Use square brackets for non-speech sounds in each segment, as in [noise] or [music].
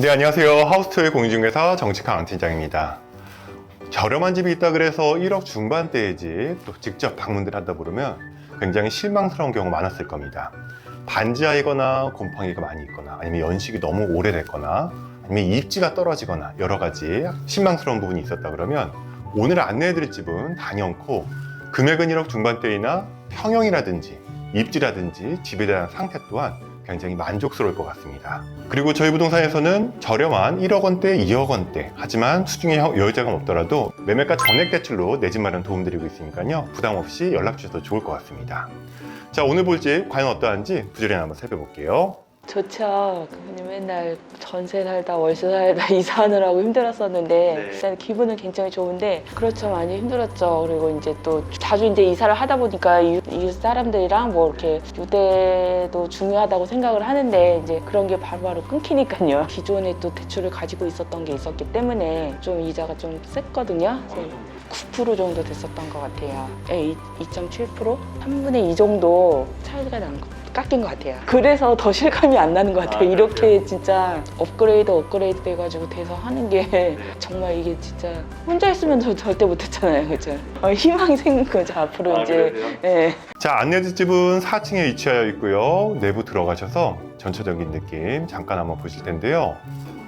네, 안녕하세요. 하우스토의 공인중개사 정직한 안 팀장입니다. 저렴한 집이 있다 그래서 1억 중반대의 집, 또 직접 방문들 하다 보면 굉장히 실망스러운 경우 많았을 겁니다. 반지하이거나 곰팡이가 많이 있거나 아니면 연식이 너무 오래됐거나 아니면 입지가 떨어지거나 여러 가지 실망스러운 부분이 있었다 그러면 오늘 안내해드릴 집은 단연코 금액은 1억 중반대이나 평형이라든지 입지라든지 집에 대한 상태 또한 굉장히 만족스러울 것 같습니다. 그리고 저희 부동산에서는 저렴한 1억 원대, 2억 원대 하지만 수중에 여유자금 없더라도 매매가 전액 대출로 내 집 마련 도움드리고 있으니까요 부담 없이 연락 주셔도 좋을 것 같습니다. 자 오늘 볼 집 과연 어떠한지 부지런히 한번 살펴볼게요. 좋죠. 그냥 맨날 전세 살다 월세 살다 [laughs] 이사하느라고 힘들었었는데 네. 일단 기분은 굉장히 좋은데 그렇죠 많이 힘들었죠. 그리고 이제 또 자주 이제 이사를 하다 보니까 이, 이 사람들이랑 뭐 이렇게 유대도 중요하다고 생각을 하는데 이제 그런 게 바로바로 끊기니까요. [laughs] 기존에 또 대출을 가지고 있었던 게 있었기 때문에 좀 이자가 좀 셌거든요. 9% 정도 됐었던 것 같아요. 네, 2.7% 3분의 2 정도 차이가 난 거. 깎인 것 같아요. 그래서 더 실감이 안 나는 것 같아요. 아, 이렇게 진짜 업그레이드 업그레이드 돼가지고 돼서 하는 게 [laughs] 정말 이게 진짜 혼자 했으면 저 절대 못했잖아요, 그죠? 어, 희망이 생긴 거죠 앞으로 이제. 예. 자 안내해줄 집은 4층에 위치하여 있고요. 내부 들어가셔서 전체적인 느낌 잠깐 한번 보실 텐데요.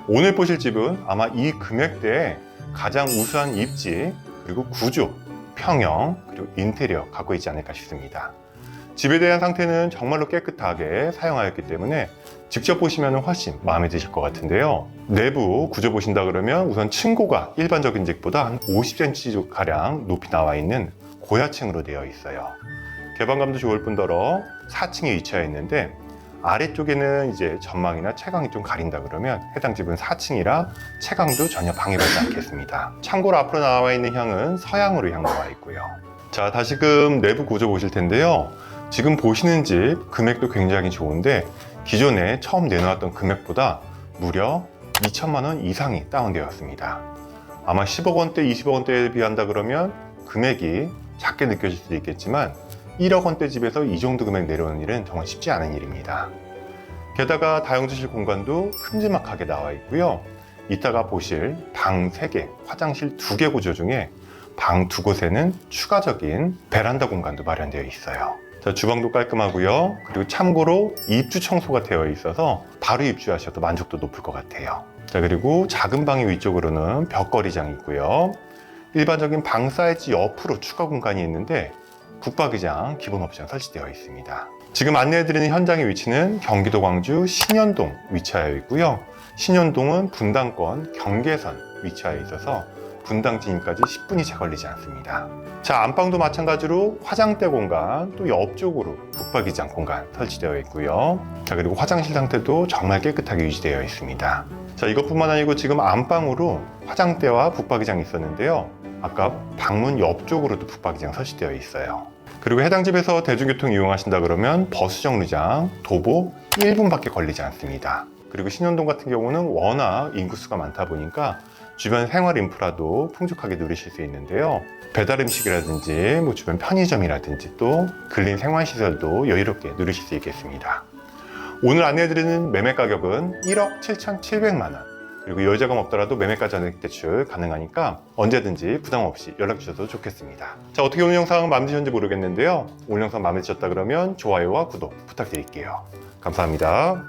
오늘 보실 집은 아마 이 금액대에 가장 우수한 입지 그리고 구조, 평형 그리고 인테리어 갖고 있지 않을까 싶습니다. 집에 대한 상태는 정말로 깨끗하게 사용하였기 때문에 직접 보시면 훨씬 마음에 드실 것 같은데요. 내부 구조 보신다 그러면 우선 층고가 일반적인 집보다 한 50cm 가량 높이 나와 있는 고야층으로 되어 있어요. 개방감도 좋을 뿐더러 4층에 위치하여 있는데 아래쪽에는 이제 전망이나 채광이 좀 가린다 그러면 해당 집은 4층이라 채광도 전혀 방해받지 않겠습니다. 참고로 앞으로 나와 있는 향은 서향으로 향 나와 있고요. 자, 다시금 내부 구조 보실 텐데요. 지금 보시는 집 금액도 굉장히 좋은데 기존에 처음 내놓았던 금액보다 무려 2천만 원 이상이 다운되었습니다. 아마 10억 원대, 20억 원대에 비한다 그러면 금액이 작게 느껴질 수도 있겠지만 1억 원대 집에서 이 정도 금액 내려오는 일은 정말 쉽지 않은 일입니다. 게다가 다용도실 공간도 큼지막하게 나와 있고요. 이따가 보실 방 3개, 화장실 2개 구조 중에 방두 곳에는 추가적인 베란다 공간도 마련되어 있어요. 자, 주방도 깔끔하고요. 그리고 참고로 입주 청소가 되어 있어서 바로 입주하셔도 만족도 높을 것 같아요. 자, 그리고 작은 방의 위쪽으로는 벽걸이장이 있고요. 일반적인 방 사이즈 옆으로 추가 공간이 있는데 북박이장 기본 옵션 설치되어 있습니다. 지금 안내해드리는 현장의 위치는 경기도 광주 신현동 위치하여 있고요. 신현동은 분당권 경계선 위치하여 있어서 분당 진입까지 10분이 채 걸리지 않습니다. 자, 안방도 마찬가지로 화장대 공간, 또 옆쪽으로 북박이장 공간 설치되어 있고요. 자, 그리고 화장실 상태도 정말 깨끗하게 유지되어 있습니다. 자, 이것뿐만 아니고 지금 안방으로 화장대와 북박이장이 있었는데요. 아까 방문 옆쪽으로도 북박이장 설치되어 있어요. 그리고 해당 집에서 대중교통 이용하신다 그러면 버스 정류장, 도보 1분밖에 걸리지 않습니다. 그리고 신현동 같은 경우는 워낙 인구수가 많다 보니까 주변 생활 인프라도 풍족하게 누리실 수 있는데요. 배달 음식이라든지 뭐 주변 편의점이라든지 또 근린 생활 시설도 여유롭게 누리실 수 있겠습니다. 오늘 안내해드리는 매매 가격은 1억 7,700만 원. 그리고 여유자금 없더라도 매매가 전액 대출 가능하니까 언제든지 부담 없이 연락 주셔도 좋겠습니다. 자, 어떻게 오늘 영상 마음에 드셨는지 모르겠는데요. 오늘 영상 마음에 드셨다 그러면 좋아요와 구독 부탁드릴게요. 감사합니다.